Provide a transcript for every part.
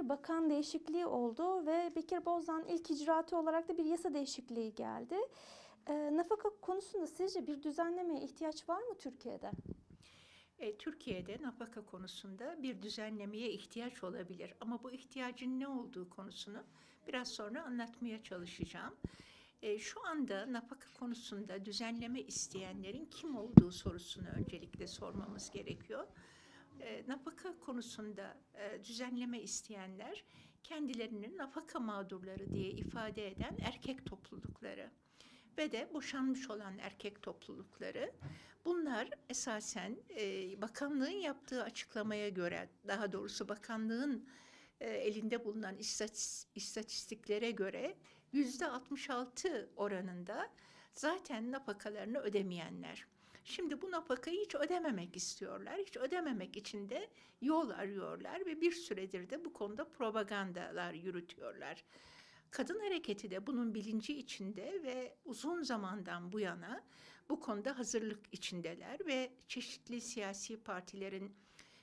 bir bakan değişikliği oldu ve Bekir Bozdağ'ın ilk icraatı olarak da bir yasa değişikliği geldi. Ee, nafaka konusunda sizce bir düzenlemeye ihtiyaç var mı Türkiye'de? E, Türkiye'de nafaka konusunda bir düzenlemeye ihtiyaç olabilir. Ama bu ihtiyacın ne olduğu konusunu biraz sonra anlatmaya çalışacağım. E, şu anda nafaka konusunda düzenleme isteyenlerin kim olduğu sorusunu öncelikle sormamız gerekiyor. E, nafaka konusunda e, düzenleme isteyenler kendilerini nafaka mağdurları diye ifade eden erkek toplulukları ve de boşanmış olan erkek toplulukları. Bunlar esasen e, bakanlığın yaptığı açıklamaya göre, daha doğrusu bakanlığın e, elinde bulunan istatis- istatistiklere göre yüzde 66 oranında zaten nafakalarını ödemeyenler. Şimdi bu nafakayı hiç ödememek istiyorlar. Hiç ödememek için de yol arıyorlar ve bir süredir de bu konuda propagandalar yürütüyorlar. Kadın hareketi de bunun bilinci içinde ve uzun zamandan bu yana bu konuda hazırlık içindeler ve çeşitli siyasi partilerin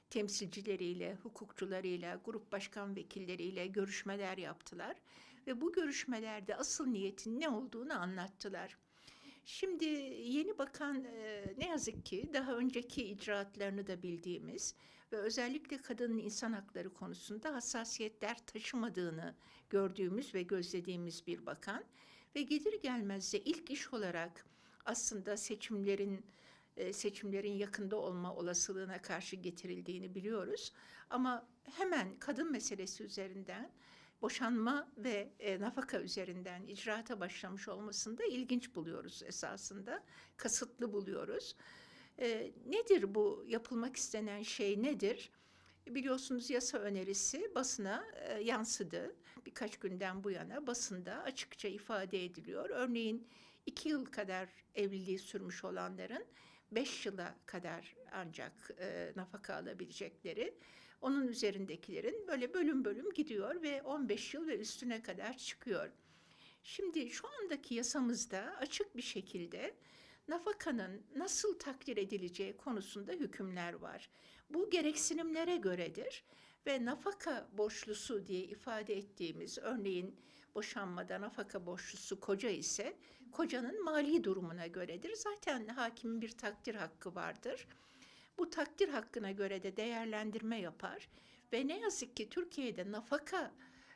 temsilcileriyle, hukukçularıyla, grup başkan vekilleriyle görüşmeler yaptılar ve bu görüşmelerde asıl niyetin ne olduğunu anlattılar. Şimdi yeni bakan e, ne yazık ki daha önceki icraatlarını da bildiğimiz ve özellikle kadının insan hakları konusunda hassasiyetler taşımadığını gördüğümüz ve gözlediğimiz bir bakan ve gelir gelmez de ilk iş olarak aslında seçimlerin e, seçimlerin yakında olma olasılığına karşı getirildiğini biliyoruz. Ama hemen kadın meselesi üzerinden boşanma ve e, nafaka üzerinden icraata başlamış olmasını da ilginç buluyoruz esasında. Kasıtlı buluyoruz. E, nedir bu yapılmak istenen şey nedir? Biliyorsunuz yasa önerisi basına e, yansıdı. Birkaç günden bu yana basında açıkça ifade ediliyor. Örneğin iki yıl kadar evliliği sürmüş olanların beş yıla kadar ancak e, nafaka alabilecekleri, onun üzerindekilerin böyle bölüm bölüm gidiyor ve 15 yıl ve üstüne kadar çıkıyor. Şimdi şu andaki yasamızda açık bir şekilde nafakanın nasıl takdir edileceği konusunda hükümler var. Bu gereksinimlere göredir ve nafaka borçlusu diye ifade ettiğimiz örneğin boşanmada nafaka borçlusu koca ise kocanın mali durumuna göredir. Zaten hakimin bir takdir hakkı vardır. Bu takdir hakkına göre de değerlendirme yapar ve ne yazık ki Türkiye'de nafaka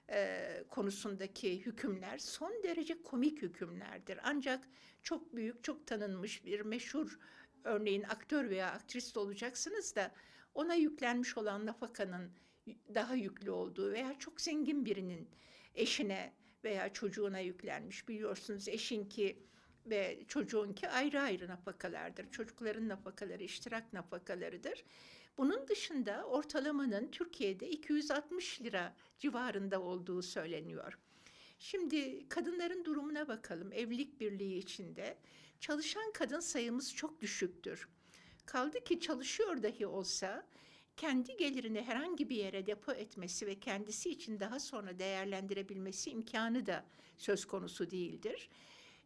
e, konusundaki hükümler son derece komik hükümlerdir. Ancak çok büyük, çok tanınmış bir meşhur örneğin aktör veya aktrist olacaksınız da ona yüklenmiş olan nafakanın daha yüklü olduğu veya çok zengin birinin eşine veya çocuğuna yüklenmiş biliyorsunuz eşinki ve çocuğunki ayrı ayrı nafakalardır. Çocukların nafakaları iştirak nafakalarıdır. Bunun dışında ortalamanın Türkiye'de 260 lira civarında olduğu söyleniyor. Şimdi kadınların durumuna bakalım. Evlilik birliği içinde çalışan kadın sayımız çok düşüktür. Kaldı ki çalışıyor dahi olsa kendi gelirini herhangi bir yere depo etmesi ve kendisi için daha sonra değerlendirebilmesi imkanı da söz konusu değildir.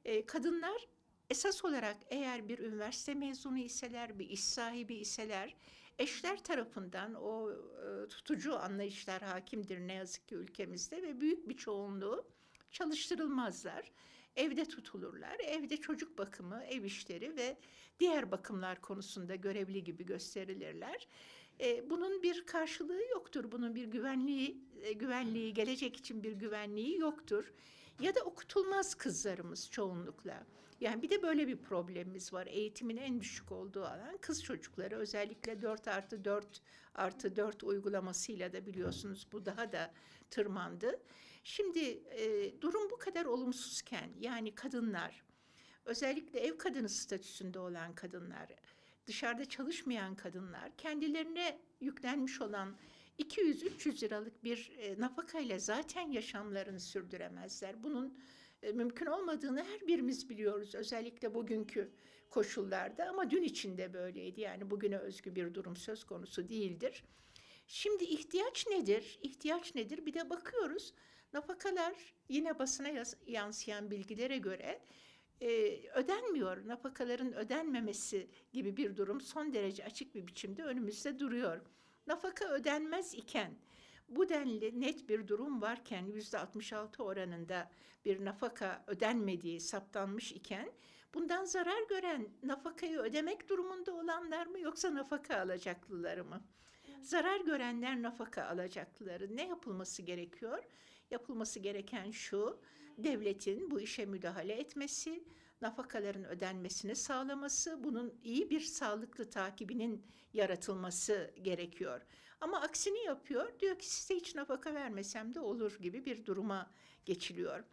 E, kadınlar esas olarak eğer bir üniversite mezunu iseler, bir iş sahibi iseler, eşler tarafından o e, tutucu anlayışlar hakimdir ne yazık ki ülkemizde ve büyük bir çoğunluğu çalıştırılmazlar. Evde tutulurlar. Evde çocuk bakımı, ev işleri ve diğer bakımlar konusunda görevli gibi gösterilirler. E, bunun bir karşılığı yoktur. Bunun bir güvenliği, e, güvenliği, gelecek için bir güvenliği yoktur. Ya da okutulmaz kızlarımız çoğunlukla. Yani bir de böyle bir problemimiz var. Eğitimin en düşük olduğu alan kız çocukları. Özellikle 4 artı 4 artı 4 uygulamasıyla da biliyorsunuz bu daha da tırmandı. Şimdi e, durum bu kadar olumsuzken yani kadınlar özellikle ev kadını statüsünde olan kadınlar dışarıda çalışmayan kadınlar kendilerine yüklenmiş olan 200-300 liralık bir e, nafakayla zaten yaşamlarını sürdüremezler. Bunun e, mümkün olmadığını her birimiz biliyoruz özellikle bugünkü koşullarda ama dün içinde böyleydi. Yani bugüne özgü bir durum söz konusu değildir. Şimdi ihtiyaç nedir? İhtiyaç nedir? Bir de bakıyoruz nafakalar yine basına yansıyan bilgilere göre e, ödenmiyor. Nafakaların ödenmemesi gibi bir durum son derece açık bir biçimde önümüzde duruyor. Nafaka ödenmez iken bu denli net bir durum varken yüzde 66 oranında bir nafaka ödenmediği saptanmış iken bundan zarar gören nafakayı ödemek durumunda olanlar mı yoksa nafaka alacaklıları mı? Zarar görenler nafaka alacaklıları. Ne yapılması gerekiyor? Yapılması gereken şu, devletin bu işe müdahale etmesi, nafakaların ödenmesini sağlaması, bunun iyi bir sağlıklı takibinin yaratılması gerekiyor. Ama aksini yapıyor, diyor ki size hiç nafaka vermesem de olur gibi bir duruma geçiliyor.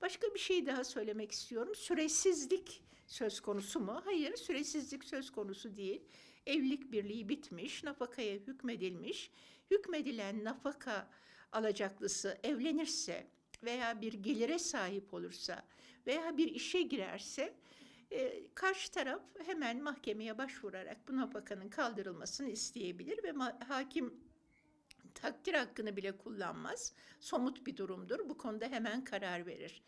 Başka bir şey daha söylemek istiyorum. Süresizlik söz konusu mu? Hayır, süresizlik söz konusu değil. Evlilik birliği bitmiş, nafakaya hükmedilmiş. Hükmedilen nafaka alacaklısı evlenirse veya bir gelire sahip olursa veya bir işe girerse e, karşı taraf hemen mahkemeye başvurarak bu nafakanın kaldırılmasını isteyebilir ve hakim takdir hakkını bile kullanmaz. Somut bir durumdur. Bu konuda hemen karar verir.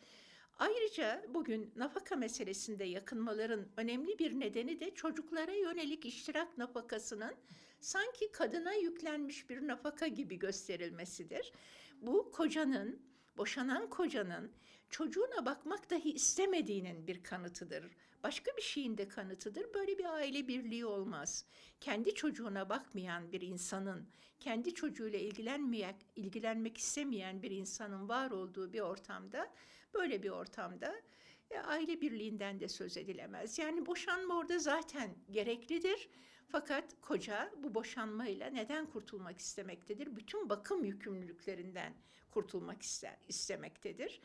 Ayrıca bugün nafaka meselesinde yakınmaların önemli bir nedeni de çocuklara yönelik iştirak nafakasının sanki kadına yüklenmiş bir nafaka gibi gösterilmesidir. Bu kocanın, boşanan kocanın çocuğuna bakmak dahi istemediğinin bir kanıtıdır. Başka bir şeyin de kanıtıdır. Böyle bir aile birliği olmaz. Kendi çocuğuna bakmayan bir insanın, kendi çocuğuyla ilgilenmeyen, ilgilenmek istemeyen bir insanın var olduğu bir ortamda, böyle bir ortamda e, aile birliğinden de söz edilemez. Yani boşanma orada zaten gereklidir. Fakat koca bu boşanmayla neden kurtulmak istemektedir? Bütün bakım yükümlülüklerinden kurtulmak ister, istemektedir.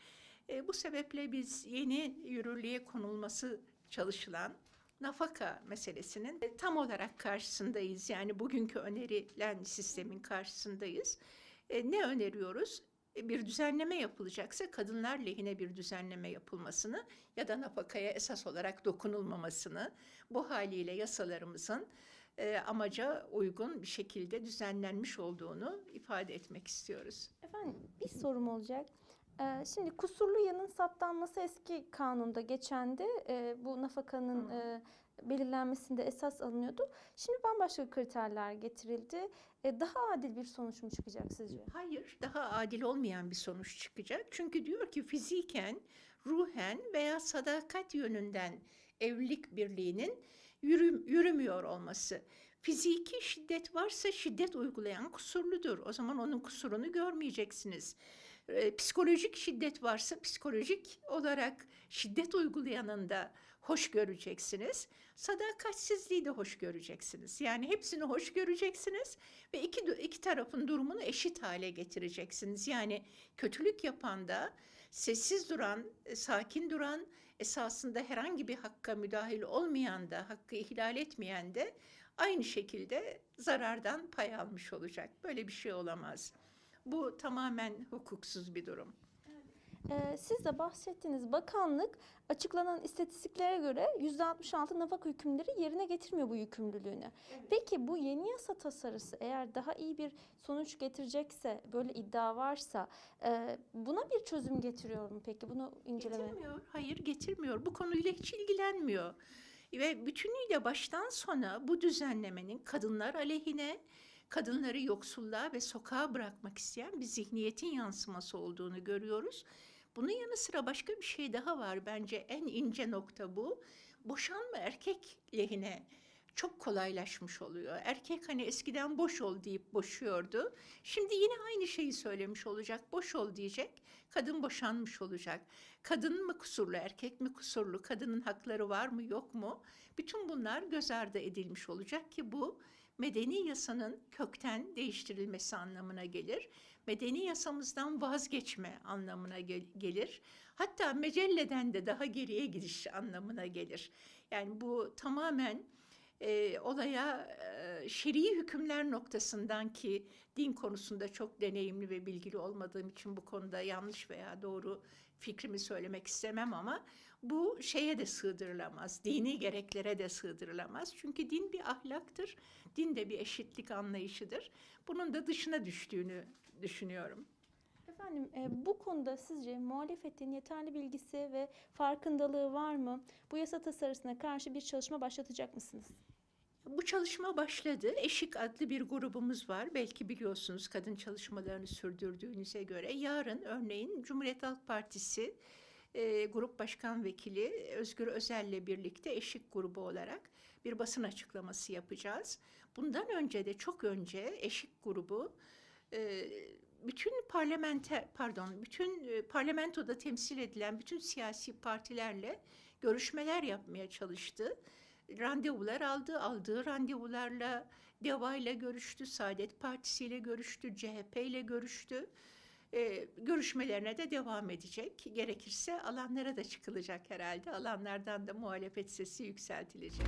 E, bu sebeple biz yeni yürürlüğe konulması çalışılan nafaka meselesinin e, tam olarak karşısındayız. Yani bugünkü önerilen sistemin karşısındayız. E, ne öneriyoruz? E, bir düzenleme yapılacaksa kadınlar lehine bir düzenleme yapılmasını ya da nafakaya esas olarak dokunulmamasını bu haliyle yasalarımızın e, amaca uygun bir şekilde düzenlenmiş olduğunu ifade etmek istiyoruz. Efendim bir sorum olacak. Ee, şimdi kusurlu yanın saptanması eski kanunda geçendi. Ee, bu nafakanın e, belirlenmesinde esas alınıyordu. Şimdi bambaşka kriterler getirildi. Ee, daha adil bir sonuç mu çıkacak sizce? Hayır, daha adil olmayan bir sonuç çıkacak. Çünkü diyor ki fiziken, ruhen veya sadakat yönünden evlilik birliğinin yürüm, yürümüyor olması. Fiziki şiddet varsa şiddet uygulayan kusurludur. O zaman onun kusurunu görmeyeceksiniz. Ee, psikolojik şiddet varsa psikolojik olarak şiddet uygulayanın da hoş göreceksiniz. Sadakatsizliği de hoş göreceksiniz. Yani hepsini hoş göreceksiniz ve iki, iki tarafın durumunu eşit hale getireceksiniz. Yani kötülük yapan da sessiz duran, e, sakin duran, esasında herhangi bir hakka müdahil olmayan da, hakkı ihlal etmeyen de aynı şekilde zarardan pay almış olacak. Böyle bir şey olamaz. Bu tamamen hukuksuz bir durum. Ee, siz de bahsettiğiniz bakanlık açıklanan istatistiklere göre %66 nafaka hükümleri yerine getirmiyor bu yükümlülüğünü. Peki bu yeni yasa tasarısı eğer daha iyi bir sonuç getirecekse, böyle iddia varsa e, buna bir çözüm getiriyor mu peki? Bunu inceleme. Getirmiyor. Hayır getirmiyor. Bu konuyla hiç ilgilenmiyor. Ve bütünüyle baştan sona bu düzenlemenin kadınlar aleyhine, kadınları yoksulluğa ve sokağa bırakmak isteyen bir zihniyetin yansıması olduğunu görüyoruz. Bunun yanı sıra başka bir şey daha var bence en ince nokta bu. Boşanma erkek lehine çok kolaylaşmış oluyor. Erkek hani eskiden boş ol deyip boşuyordu. Şimdi yine aynı şeyi söylemiş olacak. Boş ol diyecek. Kadın boşanmış olacak. Kadın mı kusurlu, erkek mi kusurlu? Kadının hakları var mı, yok mu? Bütün bunlar göz ardı edilmiş olacak ki bu medeni yasanın kökten değiştirilmesi anlamına gelir. Medeni yasamızdan vazgeçme anlamına gel- gelir. Hatta mecelleden de daha geriye gidiş anlamına gelir. Yani bu tamamen e, olaya e, şer'i hükümler noktasından ki din konusunda çok deneyimli ve bilgili olmadığım için bu konuda yanlış veya doğru fikrimi söylemek istemem ama bu şeye de sığdırılamaz, dini gereklere de sığdırılamaz. Çünkü din bir ahlaktır, din de bir eşitlik anlayışıdır. Bunun da dışına düştüğünü düşünüyorum. Efendim e, bu konuda sizce muhalefetin yeterli bilgisi ve farkındalığı var mı? Bu yasa tasarısına karşı bir çalışma başlatacak mısınız? Bu çalışma başladı. Eşik adlı bir grubumuz var. Belki biliyorsunuz kadın çalışmalarını sürdürdüğünüze göre. Yarın örneğin Cumhuriyet Halk Partisi e, Grup Başkan Vekili Özgür Özel'le birlikte Eşik grubu olarak bir basın açıklaması yapacağız. Bundan önce de çok önce Eşik grubu e, bütün parlamenter pardon bütün e, parlamentoda temsil edilen bütün siyasi partilerle görüşmeler yapmaya çalıştı. Randevular aldı, aldığı randevularla DEVA ile görüştü, Saadet Partisi ile görüştü, CHP ile görüştü. Ee, görüşmelerine de devam edecek. Gerekirse alanlara da çıkılacak herhalde. Alanlardan da muhalefet sesi yükseltilecek.